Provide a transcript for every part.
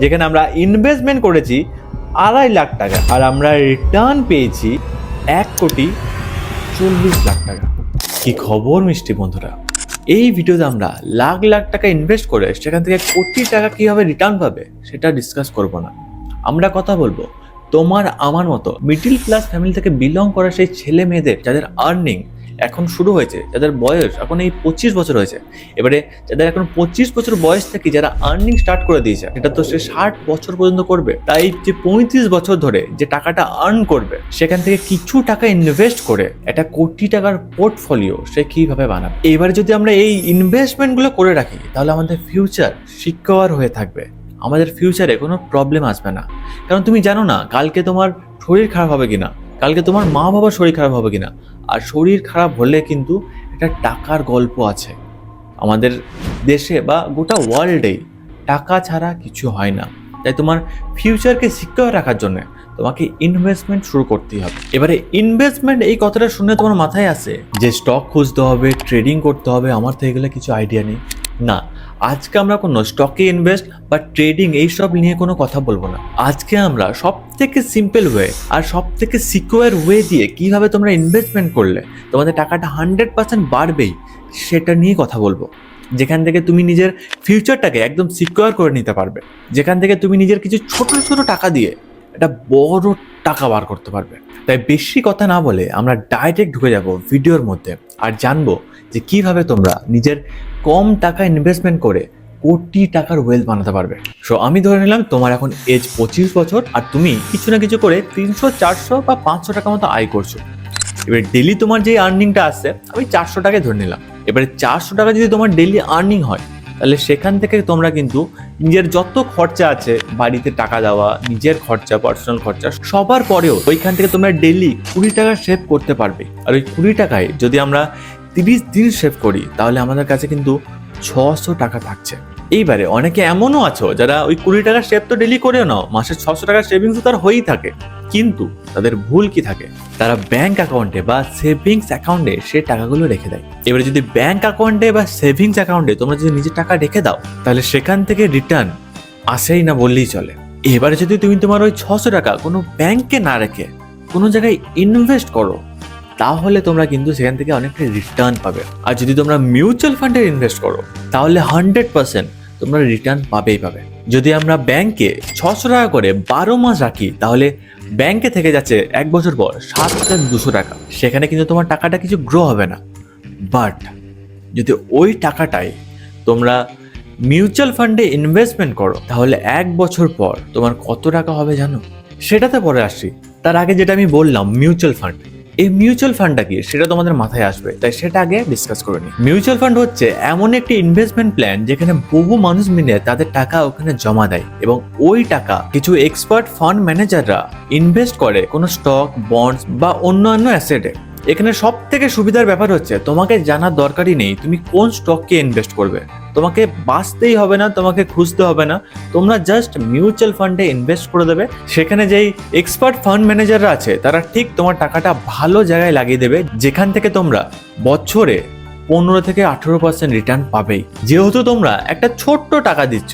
যেখানে আমরা ইনভেস্টমেন্ট করেছি আড়াই লাখ টাকা আর আমরা রিটার্ন পেয়েছি এক কোটি চল্লিশ লাখ টাকা। কি খবর মিষ্টি বন্ধুরা? এই ভিডিওতে আমরা লাখ লাখ টাকা ইনভেস্ট করে সেখান থেকে কোটি টাকা কীভাবে রিটার্ন পাবে সেটা ডিসকাস করব না। আমরা কথা বলব তোমার আমার মতো মিডিল ক্লাস ফ্যামিলি থেকে বিলং করা সেই ছেলে মেয়েদের যাদের আর্নিং এখন শুরু হয়েছে, যাদের বয়স এখন এই পঁচিশ বছর হয়েছে। এবারে যাদের এখন পঁচিশ বছর বয়স থেকে যারা আর্নিং স্টার্ট করে দিয়েছে এটা তো সে ষাট বছর পর্যন্ত করবে। তাই যে পঁয়ত্রিশ বছর ধরে যে টাকাটা আর্ন করবে, সেখান থেকে কিছু টাকা ইনভেস্ট করে একটা কোটি টাকার পোর্টফোলিও সে কীভাবে বানাবে? এবার যদি আমরা এই ইনভেস্টমেন্টগুলো করে রাখি, তাহলে আমাদের ফিউচার সিকিওর হয়ে থাকবে। আমাদের ফিউচারে কোনো প্রবলেম আসবে না। কারণ তুমি জানো না, কালকে তোমার শরীর খারাপ হবে কিনা। কালকে তোমার মা বাবার শরীর খারাপ হবে কিনা? আর শরীর খারাপ হলে কিন্তু একটা টাকার গল্প আছে। আমাদের দেশে বা গোটা ওয়ার্ল্ডে টাকা ছাড়া কিছু হয় না। তাই তোমার ফিউচারকে সিকিউর রাখার জন্য তোমাকে ইনভেস্টমেন্ট শুরু করতেই হবে। এবারে ইনভেস্টমেন্ট এই কথাটা শুনে তোমার মাথায় আসে যে স্টক খুঁজতে হবে ট্রেডিং করতে হবে, আমার তো এগুলো কিছু আইডিয়া নেই। না আজকে আমরা কোনো স্টকে ইনভেস্ট বা ট্রেডিং এইসব নিয়ে কোনো কথা বলব না। আজকে আমরা সব থেকে সিম্পল ওয়ে আর সব থেকে সিকিউর ওয়ে দিয়ে কীভাবে তোমরা ইনভেস্টমেন্ট করলে, তোমাদের টাকাটা হান্ড্রেড পার্সেন্ট বাড়বেই, সেটা নিয়ে কথা বলব। যেখান থেকে তুমি নিজের ফিউচারটাকে একদম সিকিওর করে নিতে পারবে। যেখান থেকে তুমি নিজের কিছু ছোট ছোট টাকা দিয়ে একটা বড় টাকা বার করতে পারবে। তাই বেশি কথা না বলে আমরা ডাইরেক্ট ঢুকে যাব ভিডিওর মধ্যে আর জানব যে কীভাবে তোমরা নিজের কম টাকা ইনভেস্টমেন্ট করে কোটি টাকার ওয়েলথ বানাতে পারবে। সো আমি ধরে নিলাম তোমার এখন এজ পঁচিশ বছর আর তুমি কিছু না কিছু করে তিনশো, চারশো বা পাঁচশো টাকা মতো আয় করছ। এবার ডেলি তোমার যে আর্নিংটা আসছে আমি চারশো টাকায় ধরে নিলাম। এবারে চারশো টাকা যদি তোমার ডেলি আর্নিং হয় তাহলে সেখান থেকে তোমরা কিন্তু নিজের যত খরচা আছে, বাড়িতে টাকা দেওয়া, নিজের খরচা পার্সোনাল খরচা, সবার পরেও ওইখান থেকে তোমরা ডেলি কুড়ি টাকা সেভ করতে পারবে। আর ওই কুড়ি টাকায় যদি আমরা তিরিশ দিন সেভ করি, তাহলে আমাদের কাছে কিন্তু ছশো টাকা থাকছে। এইবারে অনেকে এমনও আছো যারা ওই কুড়ি টাকা সেভ তো ডেলি করেও নাও, মাসে ছশো টাকার সেভিংস তার হয়েই থাকে। কিন্তু তাদের ভুল কি থাকে? তারা ব্যাংক অ্যাকাউন্টে বা সেভিংস অ্যাকাউন্টে সে টাকাগুলো রেখে দেয়। এবারে যদি ব্যাংক অ্যাকাউন্টে বা সেভিংস অ্যাকাউন্টে তোমরা যদি নিজের টাকা রেখে দাও, তাহলে সেখান থেকে রিটার্ন আসেই না বললেই চলে। এবারে যদি তুমি তোমার ওই ছশো টাকা কোনো ব্যাংকে না রেখে কোনো জায়গায় ইনভেস্ট করো তাহলে তোমরা কিন্তু সেখান থেকে অনেকটা রিটার্ন পাবে। আর যদি তোমরা মিউচুয়াল ফান্ডে ইনভেস্ট করো, তাহলে হান্ড্রেড পার্সেন্ট তোমরা রিটার্ন পাবেই পাবে। যদি আমরা ব্যাংকে ছশো টাকা করে বারো মাস রাখি, তাহলে ব্যাংকে থেকে যাচ্ছে এক বছর পর সাত হাজার দুশো টাকা। সেখানে কিন্তু তোমার টাকাটা কিছু গ্রো হবে না। বাট যদি ওই টাকাটাই তোমরা মিউচুয়াল ফান্ডে ইনভেস্টমেন্ট করো, তাহলে এক বছর পর তোমার কত টাকা হবে জানো? সেটাতে পরে আসছি। তার আগে যেটা আমি বললাম মিউচুয়াল ফান্ড এই মিউচুয়াল ফান্ডটা কি? সেটা তোমাদের মাথায় আসবে। তাই সেটা আগে ডিসকাস করে নিই। মিউচুয়াল ফান্ড হচ্ছে এমন একটি ইনভেস্টমেন্ট প্ল্যান যেখানে বহু মানুষ মিলে তাদের টাকা ওখানে জমা দেয় এবং ওই টাকা কিছু এক্সপার্ট ফান্ড ম্যানেজাররা ইনভেস্ট করে কোনো স্টক বন্ডস বা অন্যান্য অ্যাসেটে এখানে সব থেকে সুবিধার ব্যাপার হচ্ছে, তোমাকে জানার দরকারই নেই তুমি কোন স্টককে ইনভেস্ট করবে। তোমাকে বাঁচতেই হবে না, তোমাকে খুঁজতে হবে না। তোমরা জাস্ট মিউচুয়াল ফান্ডে ইনভেস্ট করে দেবে। সেখানে যেই এক্সপার্ট ফান্ড ম্যানেজাররা আছে, তারা ঠিক তোমার টাকাটা ভালো জায়গায় লাগিয়ে দেবে, যেখান থেকে তোমরা বছরে পনেরো থেকে আঠেরো পার্সেন্ট রিটার্ন পাবেই। যেহেতু তোমরা একটা ছোট্ট টাকা দিচ্ছ,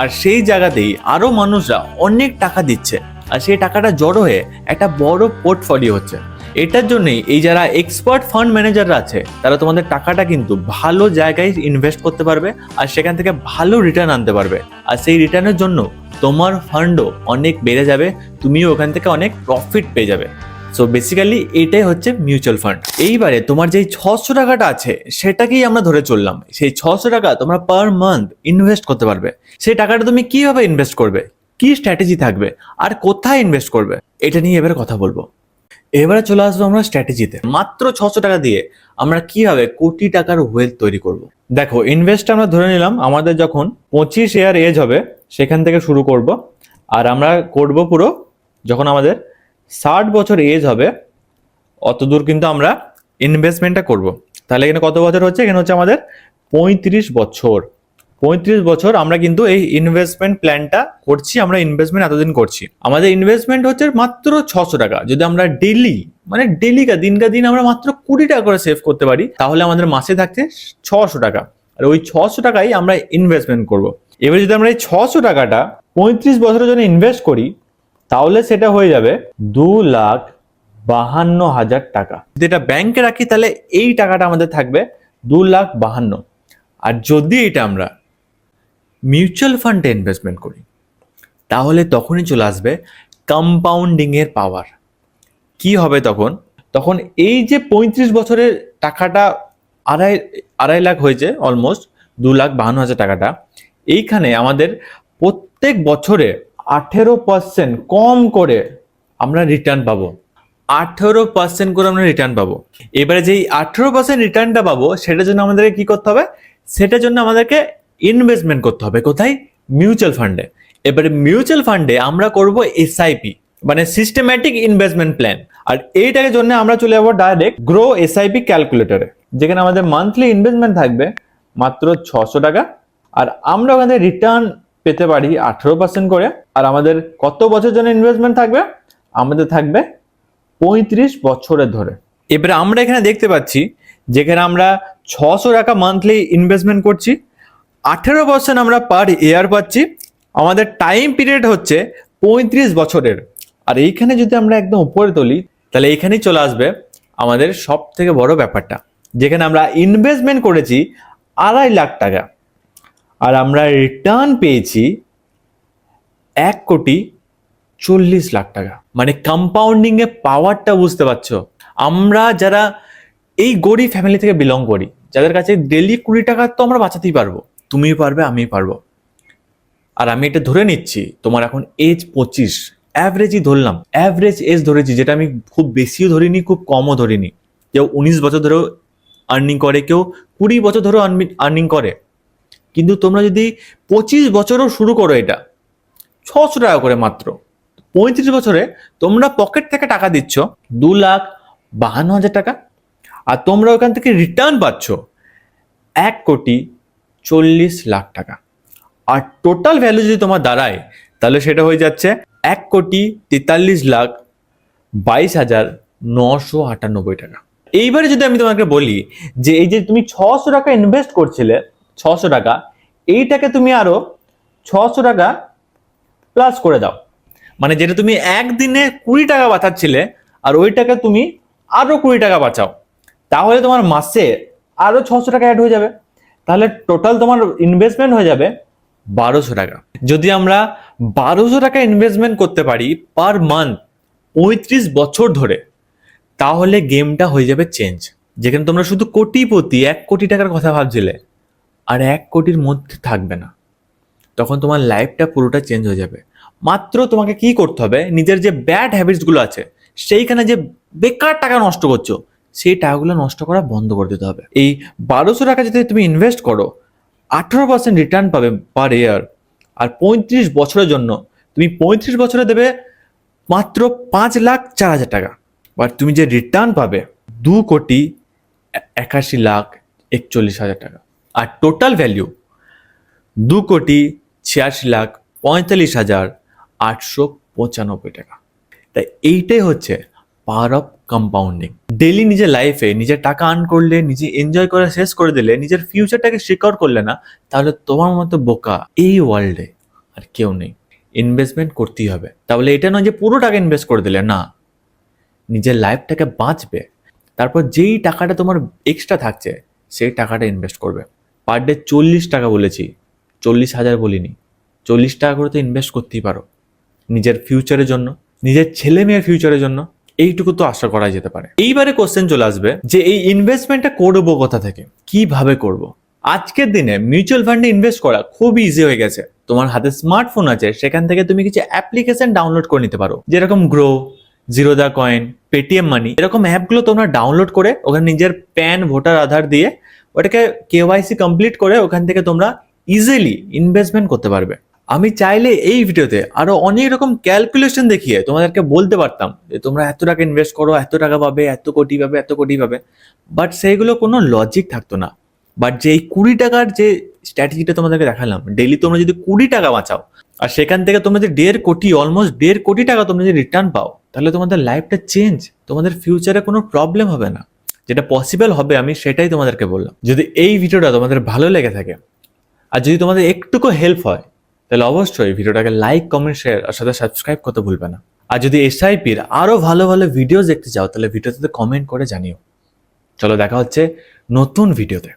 আর সেই জায়গাতেই আরও মানুষরা অনেক টাকা দিচ্ছে, আর সেই টাকাটা জড়ো হয়ে একটা বড় পোর্টফোলিও হচ্ছে। এটার জন্যই এই যারা এক্সপার্ট ফান্ড ম্যানেজাররা আছে, তারা তোমাদের টাকাটা কিন্তু ভালো জায়গায় ইনভেস্ট করতে পারবে আর সেখান থেকে ভালো রিটার্ন আনতে পারবে। আর সেই রিটার্নের জন্য তোমার ফান্ডও অনেক বেড়ে যাবে, তুমিও ওখান থেকে অনেক প্রফিট পেয়ে যাবে। সো বেসিক্যালি এটাই হচ্ছে মিউচুয়াল ফান্ড এইবারে তোমার যেই ছশো টাকাটা আছে, সেটাকেই আমরা ধরে চললাম। সেই ছশো টাকা তোমরা পার মান্থ ইনভেস্ট করতে পারবে। সেই টাকাটা তুমি কীভাবে ইনভেস্ট করবে? কি স্ট্র্যাটেজি থাকবে? আর কোথায় ইনভেস্ট করবে? এটা নিয়ে এবারে কথা বলব। এবারে চলে আসব আমরা স্ট্র্যাটেজিতে। মাত্র ছশো টাকা দিয়ে আমরা কীভাবে কোটি টাকার ওয়েলথ তৈরি করব। দেখো ইনভেস্ট আমরা ধরে নিলাম, আমাদের যখন পঁচিশ এয়ার এজ হবে, সেখান থেকে শুরু করব। আর আমরা করব পুরো যখন আমাদের ষাট বছর এজ হবে, অতদূর কিন্তু আমরা ইনভেস্টমেন্টটা করব। তাহলে এখানে কত বছর হচ্ছে? এখানে হচ্ছে আমাদের পঁয়ত্রিশ বছর। পঁয়ত্রিশ বছর আমরা কিন্তু এই ইনভেস্টমেন্ট প্ল্যানটা করছি, আমরা ইনভেস্টমেন্ট এতদিন করছি। আমাদের ইনভেস্টমেন্ট হচ্ছে মাত্র ছশো টাকা। যদি আমরা ডেলি মানে ডেলি কা দিনকা দিন আমরা মাত্র কুড়ি টাকা করে সেভ করতে পারি, তাহলে আমাদের মাসে থাকছে ছশো টাকা। আর ওই ছশো টাকাই আমরা ইনভেস্টমেন্ট করব। এবার যদি আমরা এই ছশো টাকাটা পঁয়ত্রিশ বছরের জন্য ইনভেস্ট করি, তাহলে সেটা হয়ে যাবে দু লাখ বাহান্ন হাজার টাকা। যদি এটা ব্যাংকে রাখি, তাহলে এই টাকাটা আমাদের থাকবে দু লাখ বাহান্ন। আর যদি এটা আমরা মিউচুয়াল ফান্ডে ইনভেস্টমেন্ট করি। তাহলে তখনই চলে আসবে কম্পাউন্ডিংয়ের পাওয়ার কি হবে তখন? তখন এই যে পঁয়ত্রিশ বছরের টাকাটা আড়াই আড়াই লাখ হয়েছে অলমোস্ট দু লাখ বাহান্ন হাজার টাকাটা, এইখানে আমাদের প্রত্যেক বছরে আঠেরো পার্সেন্ট কম করে আমরা রিটার্ন পাবো। আঠেরো পার্সেন্ট করে আমরা রিটার্ন পাবো। এবারে যেই আঠেরো পার্সেন্ট রিটার্নটা পাবো, সেটার জন্য আমাদেরকে কি করতে হবে? সেটার জন্য আমাদেরকে ইনভেস্টমেন্ট করতে হবে। কোথায়? মিউচুয়াল ফান্ডে। এবারে মিউচুয়াল ফান্ডে আমরা করব এসআইপি মানে সিস্টেম্যাটিক ইনভেস্টমেন্ট প্ল্যান আর এইটার জন্য আমরা চলে যাব ডাইরেক্ট গ্রো এসআইপি ক্যালকুলেটরে যেখানে আমাদের মান্থলি ইনভেস্টমেন্ট থাকবে মাত্র ছশো টাকা। আর আমরা ওখানে রিটার্ন পেতে পারি আঠেরো পার্সেন্ট করে। আর আমাদের কত বছর জন্য ইনভেস্টমেন্ট থাকবে? আমাদের থাকবে পঁয়ত্রিশ বছরের ধরে। এবারে আমরা এখানে দেখতে পাচ্ছি, যেখানে আমরা ছশো টাকা মান্থলি ইনভেস্টমেন্ট করছি। আঠেরো পার্সেন্ট আমরা পার ইয়ার পাচ্ছি। আমাদের টাইম পিরিয়ড হচ্ছে পঁয়ত্রিশ বছরের। আর এইখানে যদি আমরা একদম উপরে তুলি, তাহলে এইখানেই চলে আসবে আমাদের সব থেকে বড় ব্যাপারটা। যেখানে আমরা ইনভেস্টমেন্ট করেছি আড়াই লাখ টাকা। আর আমরা রিটার্ন পেয়েছি এক কোটি চল্লিশ লাখ টাকা। মানে কম্পাউন্ডিং এর পাওয়ারটা বুঝতে পারছ? আমরা যারা এই গরিব ফ্যামিলি থেকে বিলং করি, যাদের কাছে ডেলি কুড়ি টাকা তো আমরা বাঁচাতেই পারব। তুমি পারবে আমি পারব। আর আমি এটা ধরে নিচ্ছি, তোমার এখন এজ পঁচিশ অ্যাভারেজই ধরলাম অ্যাভারেজ এজ ধরেছি, যেটা আমি খুব বেশিও ধরিনি, খুব কমও ধরিনি। কেউ উনিশ বছর ধরেও আর্নিং করে, কেউ কুড়ি বছর ধরেও আর্নিং করে। কিন্তু তোমরা যদি পঁচিশ বছরও শুরু করো এটা, ছশো টাকা করে মাত্র, পঁয়ত্রিশ বছরে তোমরা পকেট থেকে টাকা দিচ্ছ, দু লাখ বাহান্ন হাজার টাকা, আর তোমরা ওখান থেকে রিটার্ন পাচ্ছ, এক কোটি চল্লিশ লাখ টাকা। আর টোটাল ভ্যালু যদি তোমার দাঁড়ায়, তাহলে সেটা হয়ে যাচ্ছে এক কোটি তেতাল্লিশ লাখ বাইশ হাজার নশো আটানব্বই টাকা। এইবারে যদি আমি তোমাকে বলি যে এই যে তুমি ছশো টাকা ইনভেস্ট করছিলে, ছশো টাকা, এইটাকে তুমি আরও ছশো টাকা প্লাস করে দাও। মানে যেটা তুমি একদিনে কুড়ি টাকা বাঁচাচ্ছিলে, আর ওই টাকা তুমি আরও কুড়ি টাকা বাঁচাও। তাহলে তোমার মাসে আরও ছশো টাকা অ্যাড হয়ে যাবে। তাহলে টোটাল তোমার ইনভেস্টমেন্ট হয়ে যাবে বারোশো টাকা। যদি আমরা বারোশো টাকা ইনভেস্টমেন্ট করতে পারি পার মান্থ পঁয়ত্রিশ বছর ধরে, তাহলে গেমটা হয়ে যাবে চেঞ্জ যেখানে তোমরা শুধু কোটিপতি, এক কোটি টাকার কথা ভাবছিলে, আর এক কোটির মধ্যে থাকবে না। তখন তোমার লাইফটা পুরোটা চেঞ্জ হয়ে যাবে। মাত্র তোমাকে কি করতে হবে? নিজের যে ব্যাড হ্যাবিটসগুলো আছে, সেইখানে যে বেকার টাকা নষ্ট করছ সেই টাকাগুলো নষ্ট করা বন্ধ করে দিতে হবে। এই বারোশো টাকা যদি তুমি ইনভেস্ট করো, আঠারো পার্সেন্ট রিটার্ন পাবে পার ইয়ার আর পঁয়ত্রিশ বছরের জন্য তুমি পঁয়ত্রিশ বছরে দেবে মাত্র পাঁচ লাখ চার হাজার টাকা। আর তুমি যে রিটার্ন পাবে দু কোটি একাশি লাখ একচল্লিশ হাজার টাকা। আর টোটাল ভ্যালিউ দু কোটি ছিয়াশি লাখ পঁয়তাল্লিশ হাজার আটশো পঁচানব্বই টাকা। তাই এইটাই হচ্ছে পাওয়ার অফ কম্পাউন্ডিং। ডেলি নিজের লাইফে নিজের টাকা আর্ন করলে, নিজে এনজয় করে, শেষ করে দিলে, নিজের ফিউচারটাকে সিকিউর করলে না, তাহলে তোমার মতো বোকা এই ওয়ার্ল্ডে আর কেউ নেই। ইনভেস্টমেন্ট করতেই হবে। তাহলে এটা নয় যে পুরো টাকা ইনভেস্ট করে দিলে, না। নিজের লাইফটাকে বাঁচবে। তারপর যেই টাকাটা তোমার এক্সট্রা থাকছে, সেই টাকাটা ইনভেস্ট করবে। পার ডে চল্লিশ টাকা বলেছি, চল্লিশ হাজার বলিনি। চল্লিশ টাকা করে তো ইনভেস্ট করতেই পারো। নিজের ফিউচারের জন্য, নিজের ছেলে মেয়ের ফিউচারের জন্য। এইটুকু তো আশা করা যেতে পারে। এইবারে কোশ্চেন চলে আসবে যে এই ইনভেস্টমেন্টটা করব কোথা থেকে? কীভাবে করব। আজকের দিনে মিউচুয়াল ফান্ডে ইনভেস্ট করা খুব ইজি হয়ে গেছে। তোমার হাতে স্মার্টফোন আছে, সেখান থেকে তুমি কিছু অ্যাপ্লিকেশন ডাউনলোড করে নিতে পারো। যেরকম Groww Zerodha Coin Paytm Money এরকম অ্যাপগুলো তোমরা ডাউনলোড করে ওখানে নিজের প্যান ভোটার আধার দিয়ে ওটাকে কেওয়াইসি কমপ্লিট করে ওখান থেকে তোমরা ইজিলি ইনভেস্টমেন্ট করতে পারবে। আমি চাইলে এই ভিডিওতে আরও অনেক রকম ক্যালকুলেশন দেখিয়ে তোমাদেরকে বলতে পারতাম যে তোমরা এত টাকা ইনভেস্ট করো, এত টাকা পাবে, এত কোটি পাবে, এত কোটি পাবে। বাট সেইগুলো কোনো লজিক থাকতো না। বাট যে এই কুড়ি টাকার যে স্ট্র্যাটেজিটা তোমাদেরকে দেখালাম ডেলি তোমরা যদি কুড়ি টাকা বাঁচাও, আর সেখান থেকে তোমরা যে দেড় কোটি অলমোস্ট দেড় কোটি টাকা তোমরা যদি রিটার্ন পাও, তাহলে তোমাদের লাইফটা চেঞ্জ তোমাদের ফিউচারে কোনো প্রবলেম হবে না। যেটা পসিবল হবে, আমি সেটাই তোমাদেরকে বললাম। যদি এই ভিডিওটা তোমাদের ভালো লেগে থাকে, আর যদি তোমাদের একটুকু হেল্প হয় তাহলে অবশ্যই ভিডিওটাকে লাইক কমেন্ট শেয়ার আর সাথে সাবস্ক্রাইব করতে ভুলবে না। আর যদি এসআইপির আরও ভালো ভালো ভিডিও দেখতে চাও, তাহলে ভিডিওতে কমেন্ট করে জানিও। চলো দেখা হচ্ছে নতুন ভিডিওতে